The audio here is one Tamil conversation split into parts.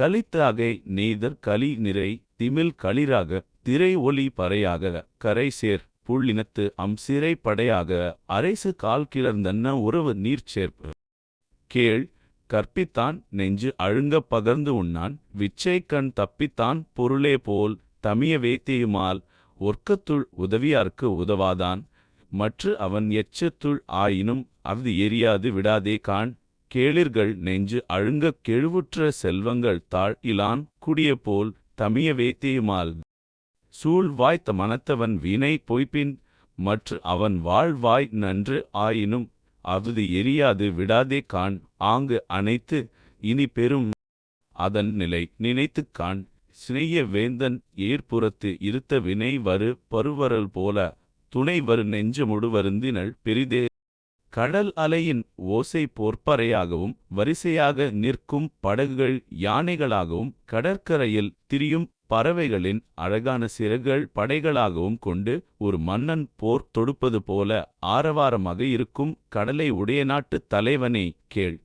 கலித்தாகை நெய்தற் கலி நிறை திமில் களிராக திரை ஒலி பறையாக கரை சேர் புள்ளினத்து அம்சிறை படையாக அரைசு கால் கிளர்ந்தன்ன உறவு நீர்ச்சேர்ப்பு கேள் கற்பித்தான் நெஞ்சு அழுங்கப் பகர்ந்து உண்ணான் விச்சை கண் தப்பித்தான் பொருளே போல் தமிய வேத்தியுமால் ஒர்க்கத்துள் உதவியார்க்கு உதவாதான் மற்று அவன் எச்சத்துள் ஆயினும் அவது எரியாது விடாதே காண். கேளிர்கள் நெஞ்சு அழுங்கக் கெழுவுற்ற செல்வங்கள் தாழ் இலான் குடிய போல் தமியவே தேயுமால். சூழ் வாய்த்த மனத்தவன் வீணை பொய்ப்பின் மற்று அவன் வாழ்வாய் நன்று ஆயினும் அவது எரியாது விடாதே காண். ஆங்கு அனைத்து இனி பெரும் அதன் நிலை நினைத்துக் காண். சினைய வேந்தன் ஏற்புறத்து இருத்த வினை வரு பருவரல் போல துணை வரு நெஞ்சமுடு வருந்தினள் பெரிதே கடல் அலையின் ஓசை போர்ப்பறையாகவும் வரிசையாக நிற்கும் படகுகள் யானைகளாகவும் கடற்கரையில் திரியும் பறவைகளின் அழகான சிறகுகள் படைகளாகவும் கொண்டு ஒரு மன்னன் போர் தொடுப்பது போல ஆரவாரமாக இருக்கும் கடலை உடைய நாட்டுத் தலைவனே கேள்.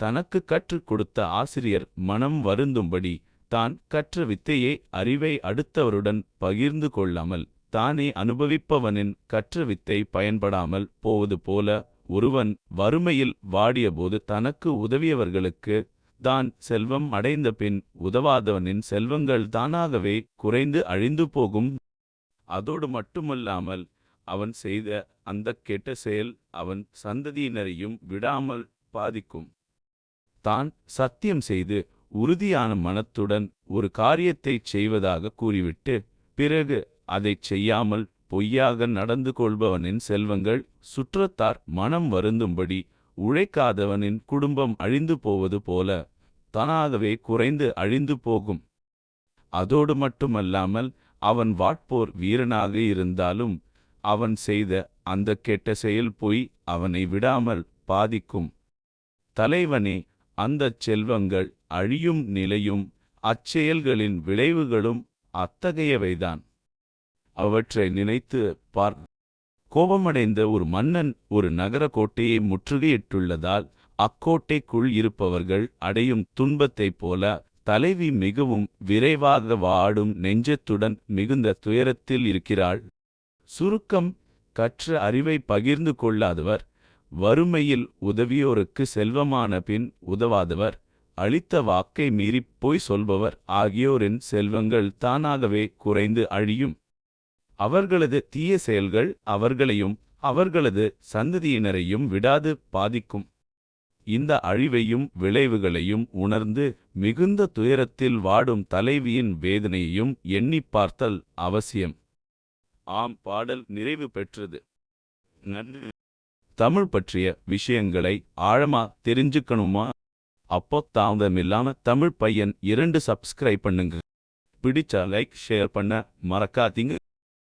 தனக்கு கற்றுக் கொடுத்த ஆசிரியர் மனம் வருந்தும்படி தான் கற்ற வித்தையை அறிவை அடுத்தவருடன் பகிர்ந்து கொள்ளாமல் தானே அனுபவிப்பவனின் கற்ற வித்தை பயன்படாமல் போவது போல ஒருவன் வறுமையில் வாடியபோது தனக்கு உதவியவர்களுக்கு தான் செல்வம் அடைந்த பின் உதவாதவனின் செல்வங்கள் தானாகவே குறைந்து அழிந்து போகும். அதோடு மட்டுமல்லாமல் அவன் செய்த அந்தக் கெட்ட செயல் அவன் சந்ததியினரையும் விடாமல் பாதிக்கும். தான் சத்தியம் செய்து உறுதியான மனத்துடன் ஒரு காரியத்தைச் செய்வதாக கூறிவிட்டு பிறகு அதைச் செய்யாமல் பொய்யாக நடந்து கொள்பவனின் செல்வங்கள் சுற்றத்தார் மனம் வருந்தும்படி உழைக்காதவனின் குடும்பம் அழிந்து போவது போல தானாகவே குறைந்து அழிந்து போகும். அதோடு மட்டுமல்லாமல் அவன் வாட்போர் வீரனாக இருந்தாலும் அவன் செய்த அந்த கெட்ட செயல் பொய் அவனை விடாமல் பாதிக்கும். தலைவனே அந்தச் செல்வங்கள் அழியும் நிலையும் அச்செயல்களின் விளைவுகளும் அத்தகையவைதான். அவற்றை நினைத்து பார். கோபமடைந்த ஒரு மன்னன் ஒரு நகர கோட்டையை முற்றுகையிட்டுள்ளதால் அக்கோட்டைக்குள் இருப்பவர்கள் அடையும் துன்பத்தைப் போல தலைவி மிகவும் விரைவாக வாடும் நெஞ்சத்துடன் மிகுந்த துயரத்தில் இருக்கிறாள். சுருக்கம் கற்ற அறிவை பகிர்ந்து கொள்ளாதவர் வறுமையில் உதவியோருக்கு செல்வமான பின் உதவாதவர் அளித்த வாக்கை மீறிப் போய் சொல்பவர் ஆகியோரின் செல்வங்கள் தானாகவே குறைந்து அழியும். அவர்களது தீய செயல்கள் அவர்களையும் அவர்களது சந்ததியினரையும் விடாது பாதிக்கும். இந்த அழிவையும் விளைவுகளையும் உணர்ந்து மிகுந்த துயரத்தில் வாடும் தலைவியின் வேதனையையும் எண்ணிப் பார்த்தல் அவசியம். ஆம் பாடல் நிறைவு பெற்றது. நன்றி. தமிழ் பற்றிய விஷயங்களை ஆழமா தெரிஞ்சுக்கணுமா? அப்போ தாமதமில்லாம தமிழ் பையன் இரண்டு சப்ஸ்கிரைப் பண்ணுங்க. பிடிச்சா லைக் ஷேர் பண்ண மறக்காதீங்க.